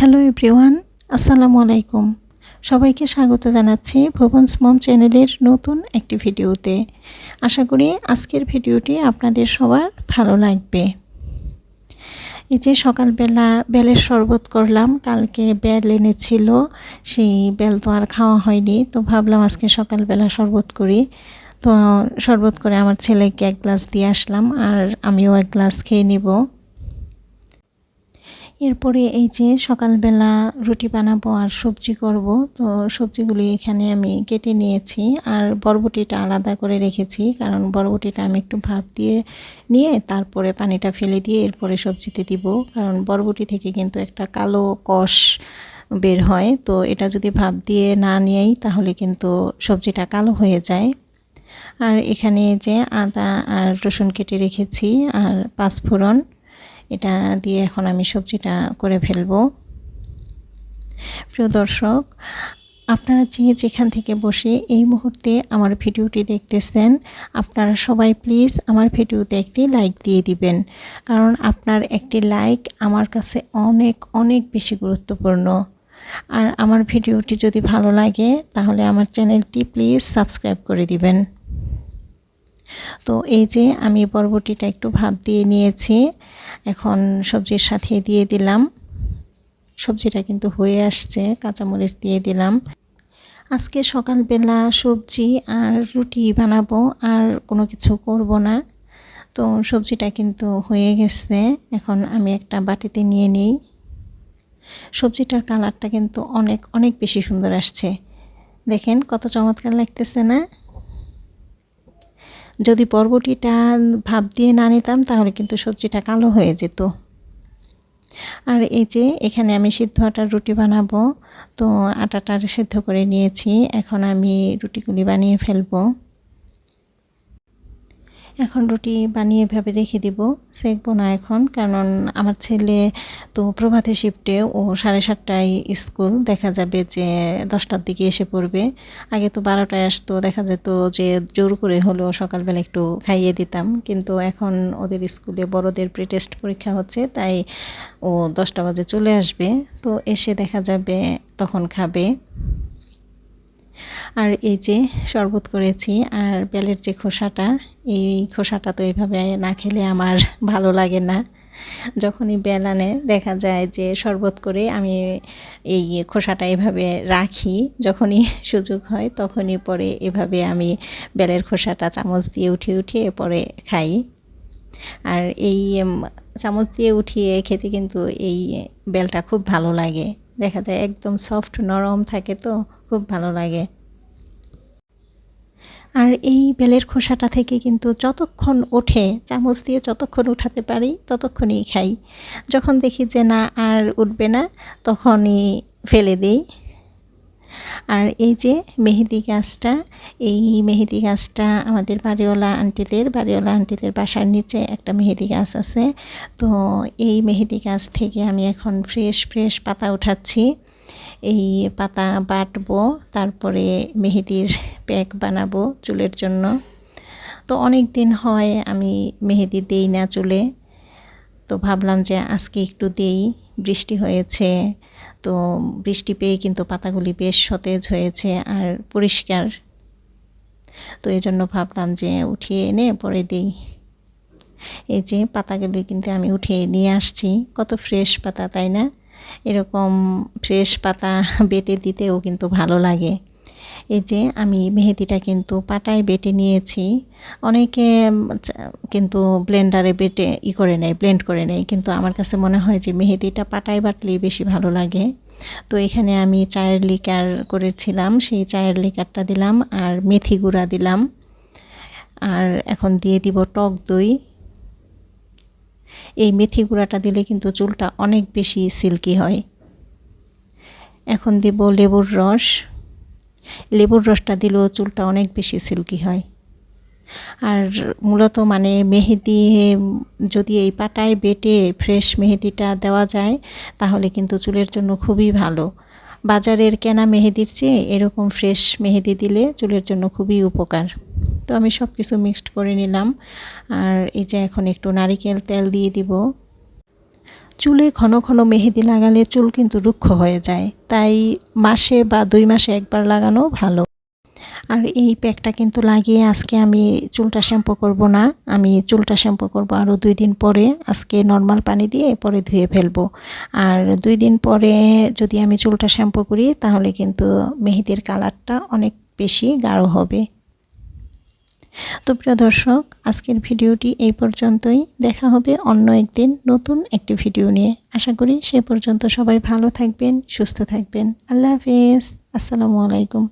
Hello everyone, আসসালামু আলাইকুম। সবাইকে স্বাগত জানাচ্ছি ভুবনস মম চ্যানেলের নতুন একটি ভিডিওতে। আশা করি আজকের ভিডিওটি আপনাদের সবার ভালো লাগবে। এই যে সকালবেলা বেলের শরবত করলাম, কালকে বেল এনেছিল, সেই বেল তো আর খাওয়া হয়নি, তো ভাবলাম আজকে সকালবেলা শরবত করি। তো শরবত করে আমার ছেলেকে এক গ্লাস দিয়ে আসলাম, আর আমিও এক গ্লাস খেয়ে নিব। এরপরে এই যে সকালবেলা রুটি বানাবো আর সবজি করব, তো সবজিগুলি এখানে আমি কেটে নিয়েছি আর বরবটিটা আলাদা করে রেখেছি, কারণ বরবটিটা আমি একটু ভাপ দিয়ে নিয়ে তারপরে পানিটা ফেলে দিয়ে এরপরে সবজিতে দিব, কারণ বরবটি থেকে কিন্তু একটা কালো কষ বের হয়, তো এটা যদি ভাপ দিয়ে না নিয়েই তাহলে কিন্তু সবজিটা কালো হয়ে যায়। আর এখানে যে আদা আর রসুন কেটে রেখেছি আর পাঁচফোড়ন। এটা দিয়ে এখন আমি সবজিটা করে ফেলব। প্রিয় দর্শক, আপনারা যে যেখান থেকে বসে এই মুহূর্তে আমার ভিডিওটি দেখতেছেন, আপনারা সবাই প্লিজ আমার ভিডিওতে একটি লাইক দিয়ে দিবেন। কারণ আপনার একটি লাইক আমার কাছে অনেক অনেক বেশি গুরুত্বপূর্ণ। আর আমার ভিডিওটি যদি ভালো লাগে, তাহলে আমার চ্যানেলটি প্লিজ সাবস্ক্রাইব করে দিবেন। তো এই যে আমি বরবটিটা একটু ভাপ দিয়ে নিয়েছি, এখন সবজির সাথে দিয়ে দিলাম। সবজিটা কিন্তু হয়ে আসছে, কাঁচামরিচ দিয়ে দিলাম। আজকে সকালবেলা সবজি আর রুটি বানাবো, আর কোনো কিছু করব না। তো সবজিটা কিন্তু হয়ে গেছে, এখন আমি একটা বাটিতে নিয়ে নিই। সবজিটার কালারটা কিন্তু অনেক অনেক বেশি সুন্দর আসছে। দেখেন কত চমৎকার লাগতেছে না? যদি বরবটিটা ভাব দিয়ে না নিতাম, তাহলে কিন্তু সবজিটা কালো হয়ে যেত। আর এই যে, এখানে আমি সিদ্ধ আটার রুটি বানাবো। তো আটাটা সিদ্ধ করে নিয়েছি। এখন আমি রুটিগুলি বানিয়ে ফেলব। এখন রুটি বানিয়ে ভেবে রেখে দিব। সেকবো না এখন, কারণ আমার ছেলে তো প্রভাতে শিফটে ও সাড়ে সাতটায় স্কুল। দেখা যাবে যে দশটার দিকে এসে পড়বে। আগে তো বারোটায় আসতো, দেখা যেত যে জোর করে হলেও সকালবেলা একটু খাইয়ে দিতাম। কিন্তু এখন ওদের স্কুলে বড়দের প্রি টেস্ট পরীক্ষা হচ্ছে, তাই ও দশটা বাজে চলে আসবে। তো এসে দেখা যাবে তখন খাবে। আর এই যে শরবত করেছি আর বেলের যে খোসাটা, এই খোসাটা তো এইভাবে না খেলে আমার ভালো লাগে না। যখনই বেল আনে, দেখা যায় যে শরবত করে আমি এই খোসাটা এভাবে রাখি, যখনই সুযোগ হয় তখনই পরে এভাবে আমি বেলের খোসাটা চামচ দিয়ে উঠিয়ে উঠিয়ে পরে খাই। আর এই চামচ দিয়ে উঠিয়ে খেতে কিন্তু এই বেলটা খুব ভালো লাগে। দেখা যায় একদম সফট নরম থাকে তো, খুব ভালো লাগে। আর এই বেলের খোসাটা থেকে কিন্তু যতক্ষণ ওঠে, চামচ দিয়ে যতক্ষণ উঠাতে পারি, ততক্ষণই খাই। যখন দেখি যে না, আর উঠবে না, তখনই ফেলে দিই। আর এই যে মেহেদি গাছটা, এই মেহেদি গাছটা আমাদের বাড়িওয়ালা আন্টিদের বাড়িওয়ালা আন্টিদের বাসার নিচে একটা মেহেদি গাছ আছে। তো এই মেহেদি গাছ থেকে আমি এখন ফ্রেশ ফ্রেশ পাতা উঠাচ্ছি। এই পাতা বাটবো, তারপরে মেহেদির প্যাক বানাবো চুলের জন্য। তো অনেক দিন হয় আমি মেহেদি দেই না চুলে। তো ভাবলাম যে আজকে একটু দেই, বৃষ্টি হয়েছে। তো বৃষ্টি পেয়ে কিন্তু পাতাগুলি বেশ সতেজ হয়েছে আর পরিষ্কার। তো এই জন্য ভাবলাম যে উঠিয়ে এনে পরে দিই। এই যে পাতাগুলি কিন্তু আমি উঠিয়ে নিয়ে আসছি, কত ফ্রেশ পাতা, তাই না? এরকম ফ্রেশ পাতা বেটে দিতেও কিন্তু ভালো লাগে। এই যে আমি মেহেদিটা কিন্তু পাটায় বেটে নিয়েছি। অনেকে কিন্তু ব্লেন্ডারে বেটে ই করে নেয় ব্লেন্ড করে নেয়। কিন্তু আমার কাছে মনে হয় যে মেহেদিটা পাটায় বাটলেই বেশি ভালো লাগে। তো এখানে আমি চায়ের লিকার করেছিলাম, সেই চায়ের লিকারটা দিলাম আর মেথি গুঁড়া দিলাম। আর এখন দিয়ে দিব টক দই। এই মেথি গুঁড়াটা দিলে কিন্তু চুলটা অনেক বেশি সিল্কি হয়। এখন দিব লেবুর রস। লেবুর রসটা দিলেও চুলটা অনেক বেশি সিল্কি হয়। আর মূলত মানে মেহেদি, যদি এই পাটায় বেটে ফ্রেশ মেহেদিটা দেওয়া যায়, তাহলে কিন্তু চুলের জন্য খুবই ভালো। বাজারের কেনা মেহেদির চেয়ে এরকম ফ্রেশ মেহেদি দিলে চুলের জন্য খুবই উপকার। তো আমি সব কিছু মিক্সড করে নিলাম। আর এই যে এখন একটু নারিকেল তেল দিয়ে দিব। চুলে ঘন ঘন মেহেদি লাগালে চুল কিন্তু রুক্ষ হয়ে যায়। তাই মাসে বা দুই মাসে একবার লাগানো ভালো। আর এই প্যাকটা কিন্তু লাগিয়ে আজকে আমি চুলটা শ্যাম্পু করব না। আমি চুলটা শ্যাম্পু করব আরও দুই দিন পরে। আজকে নর্মাল পানি দিয়ে পরে ধুয়ে ফেলব। আর দুই দিন পরে যদি আমি চুলটা শ্যাম্পু করি, তাহলে কিন্তু মেহেদির কালারটা অনেক বেশি গাঢ় হবে। তো প্রিয় দর্শক, আজকের ভিডিওটি এই পর্যন্তই। দেখা হবে অন্য একদিন নতুন একটি ভিডিও নিয়ে। আশা করি সে পর্যন্ত সবাই ভালো থাকবেন, সুস্থ থাকবেন। আল্লাহ হাফেজ। আসসালামু আলাইকুম।